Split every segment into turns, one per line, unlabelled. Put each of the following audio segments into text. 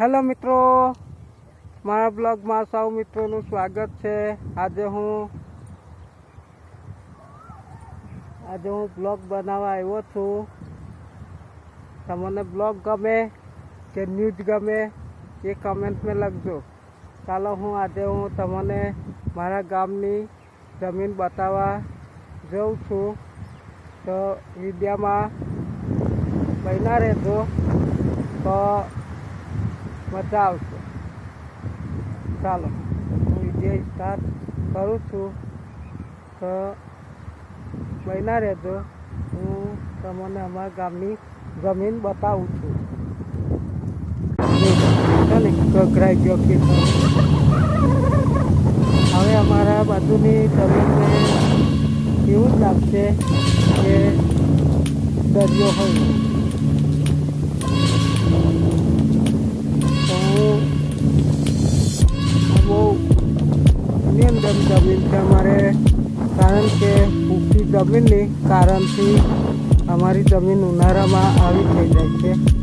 Hello મિત્રો. મારા બ્લોગમાં સૌ મિત્રોનું સ્વાગત છે. આજે હું આજે હું બ્લોગ બનાવવા આવ્યો છું. તમને બ્લોગ ગમે કે ન્યૂઝ ગમે એ કમેન્ટમાં લખજો. ચાલો હું આજે હું તમને મારા ગામની જમીન બતાવવા જઉં છું. તો વિદ્યામાં બન્યા રહેજો. તો મજા આવશે. ચાલો, હું વીડિયો સ્ટાર્ટ કરું છું, તો બન્યા રહેજો. હું તમને અમારા ગામની જમીન બતાવું છું. હવે અમારા બાજુની જમીનને એવું જ લાગશે કે દરિયો હોય. નિયંત્રણ જમીન છે અમારે. કારણ કે ઊંચી જમીનની કારણથી અમારી જમીન ઉનાળામાં આવી થઈ જાય છે.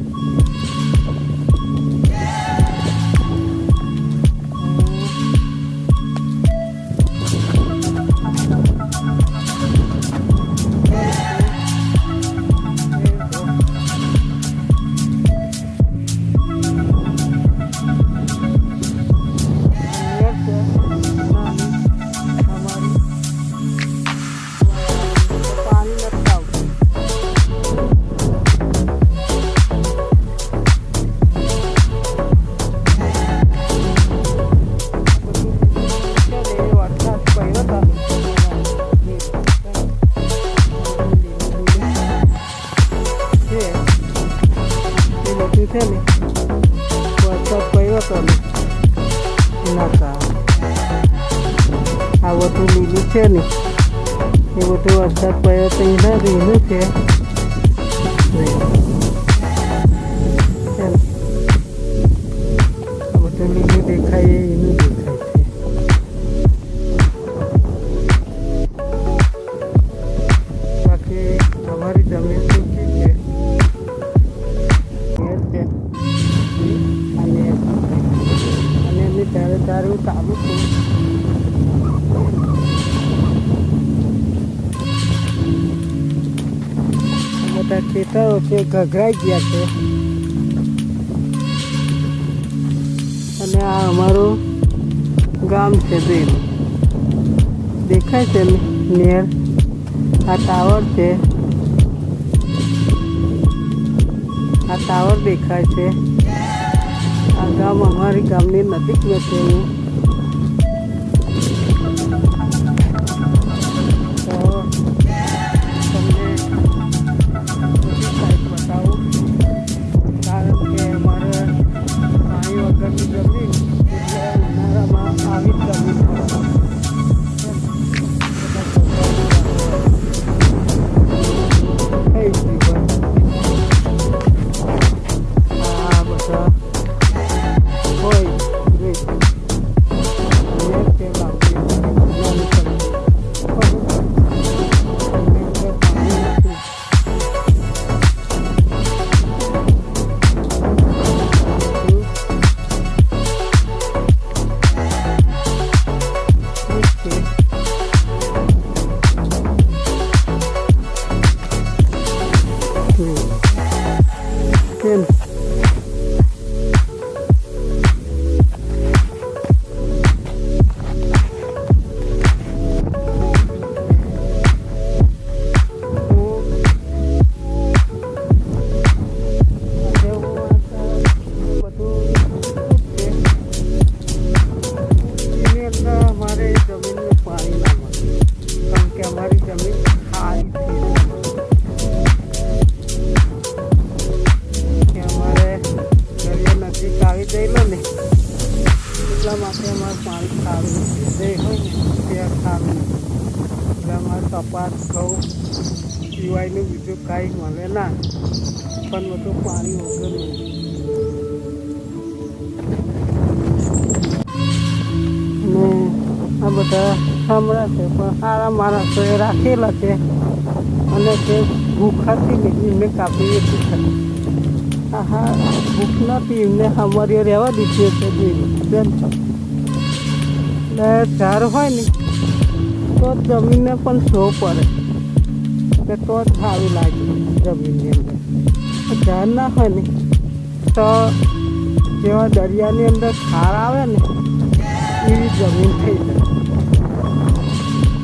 બધું છે ને વરસાદ પડ્યો હતો ને કારણે આ બધું લીલું છે ને એ બધું વરસાદ પડ્યો તો એના રીનું છે બધું લીલું દેખાય છું આ બધા ખેતરો છે ગઘરાઈ ગયા છે અને આ અમારું ગામ છે બેન દેખાય છે. નિયર આ ટાવર છે આ ટાવર દેખાય છે આ ગામ અમારી ગામની નજીકમાં છે એવું Kim. પાણી ખારું જે હોય ને તે ખારું એટલે અમારે કપાસ ઘઉં સિવાયનું બીજું કાંઈ મળે ના પણ બધું પાણી વગરનું. ને આ બધા સાંભળ્યા છે પણ સારા માણસોએ રાખેલા છે અને તે ભૂખાથી એમને કાપી નથી થતી હા ભૂખ નથી એમને અમારી રહેવા દીધી છે એટલે ઝાડ હોય ને, તો જમીનને પણ શો પડે. કે તો જ સારું લાગે જમીનની અંદર. ઝાડ ના હોય ને, તો જેવા દરિયાની અંદર ખાર આવે ને, એવી જમીન થઈ જાય.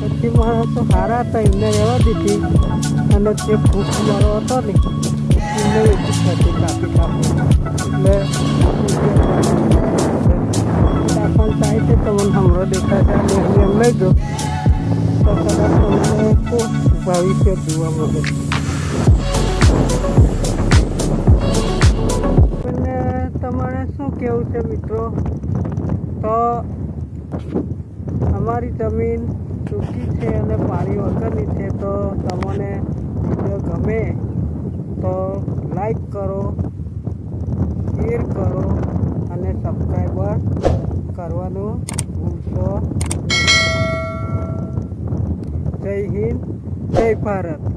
પછી માણસો સારા હતા, એમને રહેવા દીધી. અને જે ભૂખ મારો હતો ને, એમને એટલી થતી કાપી કાપી એટલે દાખલ થાય છે તમને હમણાં દેખાય છે અને એમને એમ લઈ દો તો કદાચ તમને ભવિષ્ય જોવા મળે અને તમારે શું કહેવું છે મિત્રો તો અમારી જમીન સૂકી છે અને પાણી વગરની છે તો તમને વીડિયો ગમે તો લાઈક કરો નહીં. જય હિન્દ જય ભારત